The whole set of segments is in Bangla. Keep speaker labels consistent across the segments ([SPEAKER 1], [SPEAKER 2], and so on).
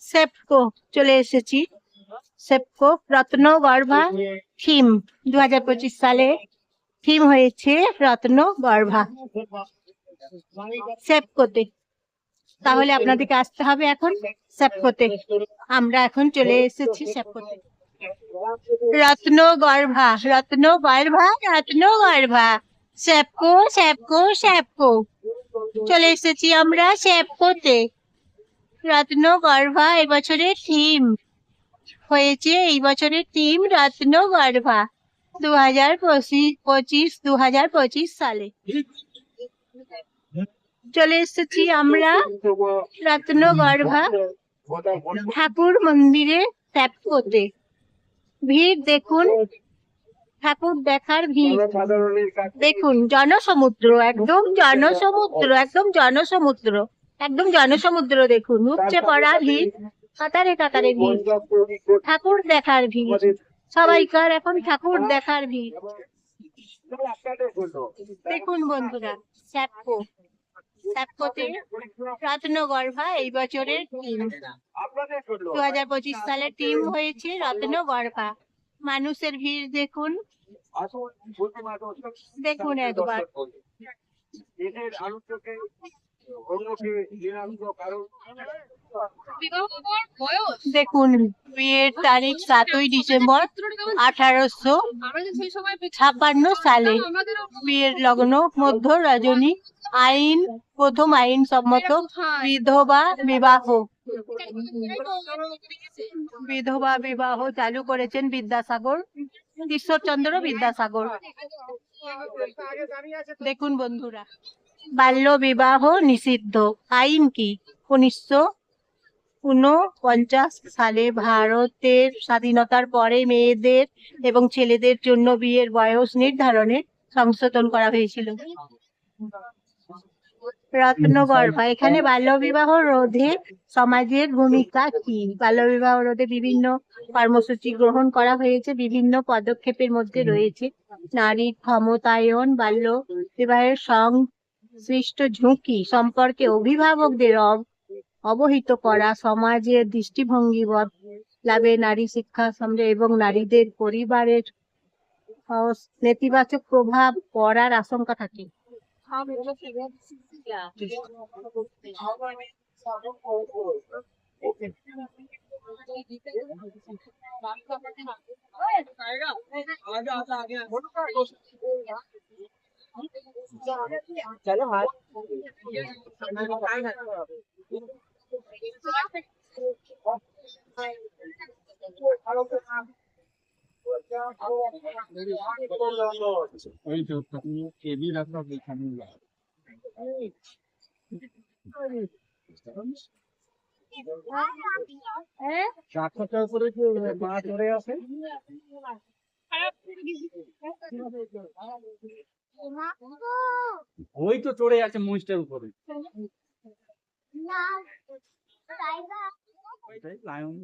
[SPEAKER 1] সেপকো, চলে এসেছি। সেপকো, রত্ন, গর্ভা, থিম। দু হাজার পঁচিশ সালে থিম হয়েছে রত্ন, গর্ভা। সেপকোতে। তাহলে আপনাদেরকে আসতে হবে এখন সেপকোতে। আমরা এখন চলে এসেছি সেপকোতে। রত্ন, গর্ভা রত্ন গর্ভা রত্ন, গর্ভা। স্যাপকো স্যাপকো স্যাপকো
[SPEAKER 2] চলে
[SPEAKER 1] এসেছি আমরা স্যাপকোতে রত্ন গর্ভা এবছরের থিম হয়েছে এই বছরের থিম রত্ন গর্ভা দু হাজার পঁচিশ দু হাজার পঁচিশ সালে। চলে এসেছি আমরা রত্ন গর্ভা ঠাকুর মন্দিরে স্যাপকোতে ভিড় দেখুন। ঠাকুর দেখার ভিড়। দেখুন জনসমুদ্র একদম জনসমুদ্র একদম জনসমুদ্র একদম জনসমুদ্র দেখুন উপচে পড়া ভিড় কাতারে কাতারে ভিড় ঠাকুর দেখার ভিড় সবাইকার এখন ঠাকুর দেখার ভিড়।
[SPEAKER 2] দেখুন
[SPEAKER 1] বন্ধুরা স্যাপকো স্যাপকোতে রত্নগর্ভা এই বছরের টিম
[SPEAKER 2] দু হাজার
[SPEAKER 1] পঁচিশ সালের টিম হয়েছে রত্নগর্ভা। মানুষের ভিড় দেখুন। দেখুন একবার। দেখুন, বিয়ের তারিখ সাতই ডিসেম্বর আঠারোশো ছাপ্পান্ন সালে।
[SPEAKER 3] বিয়ের লগ্ন,
[SPEAKER 1] মধ্য রজনী, আইন, প্রথম আইন সম্মত বিধবা বিবাহ। বিধবা বিবাহ চালু করেছেন বিদ্যাসাগর ঈশ্বরচন্দ্র বিদ্যাসাগর দেখুন বন্ধুরা বাল্য বিবাহ নিষিদ্ধ আইন কি উনিশশো উনপঞ্চাশ সালে ভারতের স্বাধীনতার পরে মেয়েদের এবং ছেলেদের জন্য বিয়ের বয়স নির্ধারণে সংশোধন করা হয়েছিল রত্নগর্ভা এখানে বাল্যবিবাহ রোধে সমাজের ভূমিকা কি? বাল্যবিবাহ রোধে বিভিন্ন কর্মসূচি গ্রহণ করা হয়েছে বিভিন্ন পদক্ষেপের মধ্যে রয়েছে। নারীর ক্ষমতায়ন বাল্য বিবাহের সংশ্লিষ্ট ঝুঁকি সম্পর্কে অভিভাবকদের অব- অবহিত করা সমাজের দৃষ্টিভঙ্গি বদলাবে নারী শিক্ষা সামনে এবং নারীদের পরিবারের নেতিবাচক প্রভাব পড়ার আশঙ্কা থাকে।
[SPEAKER 3] 他们这些人是这样，就是，
[SPEAKER 2] 然后外面小人口多，我给他们
[SPEAKER 3] 这一个人，咱们这边这哪？哎，儿子，儿子
[SPEAKER 4] 咋的？我这
[SPEAKER 2] 块都是。
[SPEAKER 4] 在那块，
[SPEAKER 2] 好。
[SPEAKER 4] ওই তো এবি রাখা এখানে চারটার করে কি মা চড়ে আসে ওই তো চড়ে আছে মহিষটার উপরে লায়ন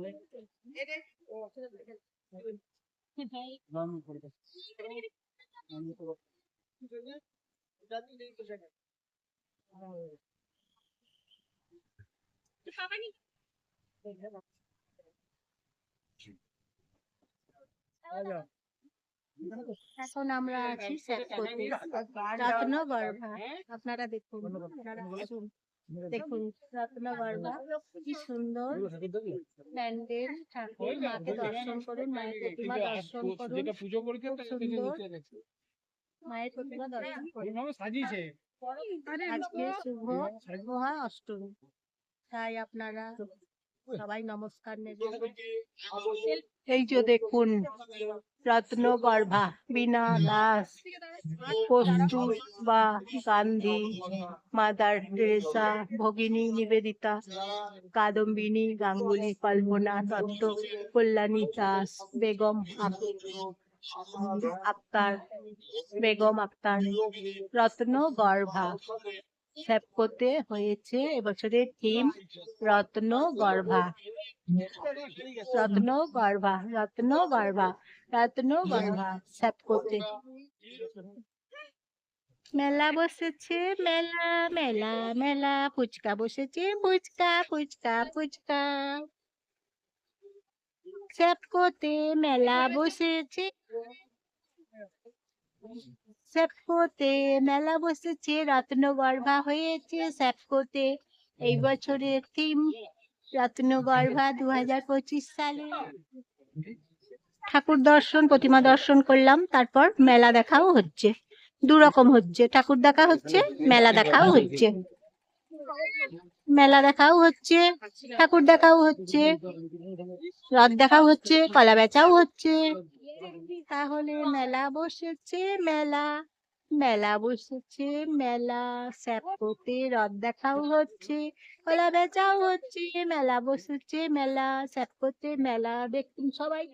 [SPEAKER 1] এখন আমরা আছি আপনারা দেখুন আপনারা আসুন দেখুন রত্নগর্ভা কি সুন্দর প্যান্ডেল ঠাকুর মাকে দর্শন করুন মায়ের প্রতিমা দর্শন করুন যেটা
[SPEAKER 4] পুজো করেছে।
[SPEAKER 1] মায়ের প্রতিমা দর্শন করুন
[SPEAKER 4] সাজিয়েছে
[SPEAKER 3] আজকে
[SPEAKER 1] শুভ মহা অষ্টমী তাই আপনারা সবাই নমস্কার এই যে দেখুন রত্ন রত্নগর্ভা বিনা দাস কস্তুরবা গান্ধী মাদার টেরেসা ভগিনী নিবেদিতা কাদম্বিনী গাঙ্গুলি কল্পনা দত্ত কল্যাণী দাস বেগম আক- আক্তার বেগম আক্তার রত্নগর্ভা স্যাপকোতে হয়েছে। এবছরের থিম রত্ন গর্ভা। রত্ন গর্ভা রত্ন গর্ভা রত্ন গর্ভা স্যাপকোতে মেলা বসেছে, মেলা মেলা মেলা, ফুচকা বসেছে, ফুচকা ফুচকা ফুচকা। সেপকোতে মেলা বসেছে। সেপকোতে মেলা বসেছে রত্নগর্ভা হয়েছে সেপকোতে এই বছরের থিম রত্নগর্ভা দু হাজার পঁচিশ সালে। ঠাকুর দর্শন প্রতিমা দর্শন করলাম তারপর মেলা দেখাও হচ্ছে। দু রকম হচ্ছে ঠাকুর দেখা হচ্ছে মেলা দেখাও হচ্ছে। মেলা দেখাও হচ্ছে ঠাকুর দেখাও হচ্ছে রথ দেখাও হচ্ছে কলা বেচাও হচ্ছে। তাহলে মেলা বসেছে মেলা মেলা বসেছে মেলা স্যাপোতে রথ দেখাও হচ্ছে কলা বেচাও হচ্ছে মেলা বসেছে মেলা স্যাপোতে মেলা দেখুন সবাই।